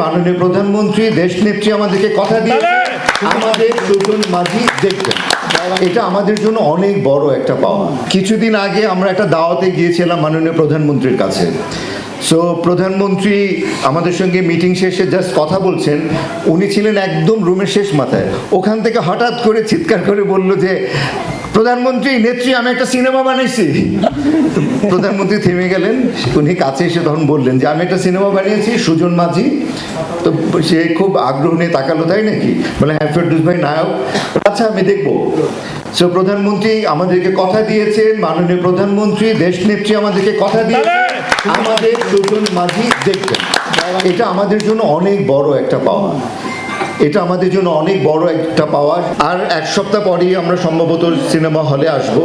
মাননীয় প্রধানমন্ত্রী দেশ নেত্রী আমাদেরকে কথা দিয়ে আমাদের দুজন মাঝি দেখবেন। এটা আমাদের জন্য অনেক বড় একটা পাওয়া কিছুদিন আগে আমরা একটা দাওয়াতে গিয়েছিলাম মাননীয় প্রধানমন্ত্রীর কাছে। সো প্রধানমন্ত্রী আমাদের সঙ্গে মিটিং শেষে জাস্ট কথা বলছেন। উনি ছিলেন একদম রুমের শেষ মাথায়। ওখান থেকে হঠাৎ করে চিৎকার করে বলল যে প্রধানমন্ত্রী নেত্রী আমি একটা সিনেমা বানাইছি। তো প্রধানমন্ত্রী থেমে গেলেন। উনি কাছে এসে তখন বললেন যে আমি একটা সিনেমা বানিয়েছি সুজন মাঝি। তো সে খুব আগ্রহ নিয়ে তাকালো তাই নাকি? বলে হ্যাঁ ফেরদুস ভাই নায়ক। আচ্ছা আমি দেখব। সো প্রধানমন্ত্রী আমাদেরকে কথা দিয়েছেন মাননীয় প্রধানমন্ত্রী দেশ নেত্রী আমাদেরকে কথা দিয়েছেন। আমাদের দুজন মাঝি দেখবেন। এটা আমাদের জন্য অনেক বড় একটা পাওয়া এটা আমাদের জন্য অনেক বড় একটা পাওয়ার। আর এক সপ্তাহ পরেই আমরা সম্ভবত সিনেমা হলে আসব।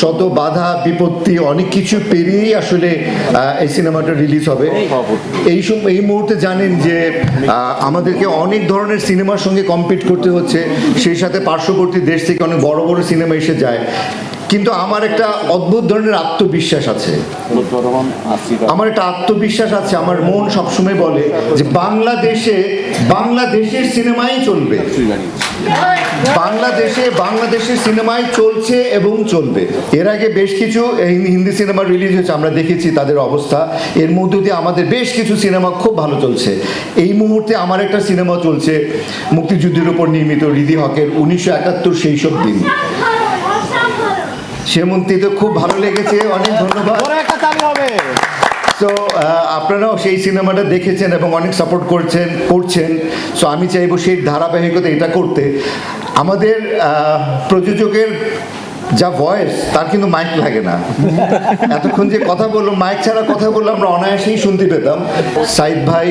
শত বাধা, বিপত্তি, অনেক কিছু পেরিয়েই আসলে এই সিনেমাটা রিলিজ হবে। এই এই মুহূর্তে জানেন যে আমাদেরকে অনেক ধরনের সিনেমার সঙ্গে কম্পিট করতে হচ্ছে। সেই সাথে পার্শ্ববর্তী দেশ থেকে অনেক বড় বড় সিনেমা এসে যায়। কিন্তু আমার একটা অদ্ভুত ধরনের আত্মবিশ্বাস আছে। আমার একটা আত্মবিশ্বাস আছে, আমার মন সবসময় বলে যে বাংলাদেশে, বাংলাদেশের সিনেমাই চলবে। বাংলাদেশে, বাংলাদেশের সিনেমাই চলছে এবং চলবে। এর আগে বেশ কিছু হিন্দি সিনেমা রিলিজ হয়েছে, আমরা দেখেছি তাদের অবস্থা। এর মধ্য দিয়ে আমাদের বেশ কিছু সিনেমা খুব ভালো চলছে। এই মুহূর্তে আমার একটা সিনেমা চলছে, মুক্তিযুদ্ধের উপর নির্মিত রিদি হকের উনিশশো একাত্তর সেই সব দিন। সেমন্তি তো খুব ভালো লেগেছে অনেক ধন্যবাদ। বড় একটা তালি হবে। সো আপনারাও সেই সিনেমাটা দেখেছেন এবং অনেক সাপোর্ট করছেন করছেন। সো আমি চাইব সেই ধারাবাহিকতা এটা করতে। আমাদের প্রযোজকের যা ভয়েস তার কিন্তু মাইক লাগে না। এতক্ষণ যে কথা বলল মাইক ছাড়া কথা বললে আমরা অনায়াসেই শুনতে পেতাম। সাইদ ভাই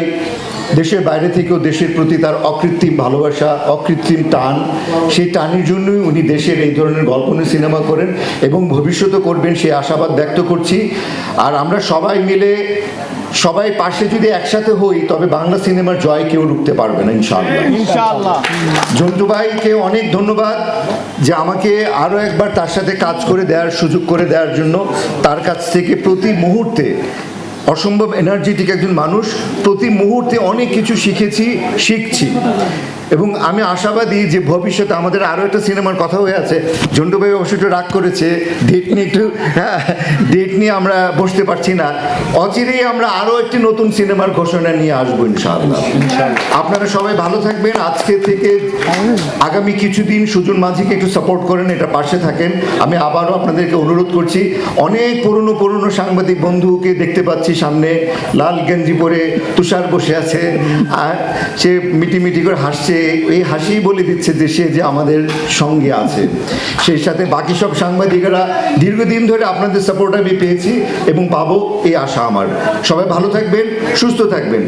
দেশের বাইরে থেকেও দেশের প্রতি তার অকৃত্রিম ভালোবাসা অকৃত্রিম টান সেই টানের জন্যই উনি দেশের এই ধরনের গল্প নিয়ে সিনেমা করেন এবং ভবিষ্যতে করবেন সেই আশাবাদ ব্যক্ত করছি। আর আমরা সবাই মিলে সবাই পাশে যদি একসাথে হই তবে বাংলা সিনেমার জয় কেউ রুখতে পারবে না ইনশাআল্লাহ। ইনশাআল্লাহ। জন্টু ভাইকে অনেক ধন্যবাদ যে আমাকে আরও একবার তার সাথে কাজ করে দেওয়ার সুযোগ করে দেওয়ার জন্য তার কাছ থেকে প্রতি মুহূর্তে অসম্ভব এনার্জেটিক একজন মানুষ। প্রতি মুহূর্তে অনেক কিছু শিখেছি শিখছি। এবং আমি আশাবাদী যে ভবিষ্যতে আমাদের আরও একটা সিনেমার কথা হয়ে আছে। ভাই অবশ্য একটু রাগ করেছে। ডেট নিয়ে একটু হ্যাঁ ডেট নিয়ে আমরা বসতে পারছি না। অচিরেই আমরা আরও একটি নতুন সিনেমার ঘোষণা নিয়ে আসব ইনশাআল্লাহ। আপনারা সবাই ভালো থাকবেন। আজকে থেকে আগামী কিছুদিন সুজন মাঝিকে একটু সাপোর্ট করেন এটা পাশে থাকেন। আমি আবারও আপনাদেরকে অনুরোধ করছি অনেক পুরনো পুরনো সাংবাদিক বন্ধুকে দেখতে পাচ্ছি সামনে। লাল গেঞ্জি পরে তুষার বসে আছে। আর সে মিটি মিটি করে হাসছে। এই হাসি বলে দিচ্ছে যে সে যে আমাদের সঙ্গে আছে। সেই সাথে বাকি সব সাংবাদিকেরা দীর্ঘদিন ধরে আপনাদের সাপোর্ট আমি পেয়েছি এবং পাবো এই আশা আমার। সবাই ভালো থাকবেন, সুস্থ থাকবেন।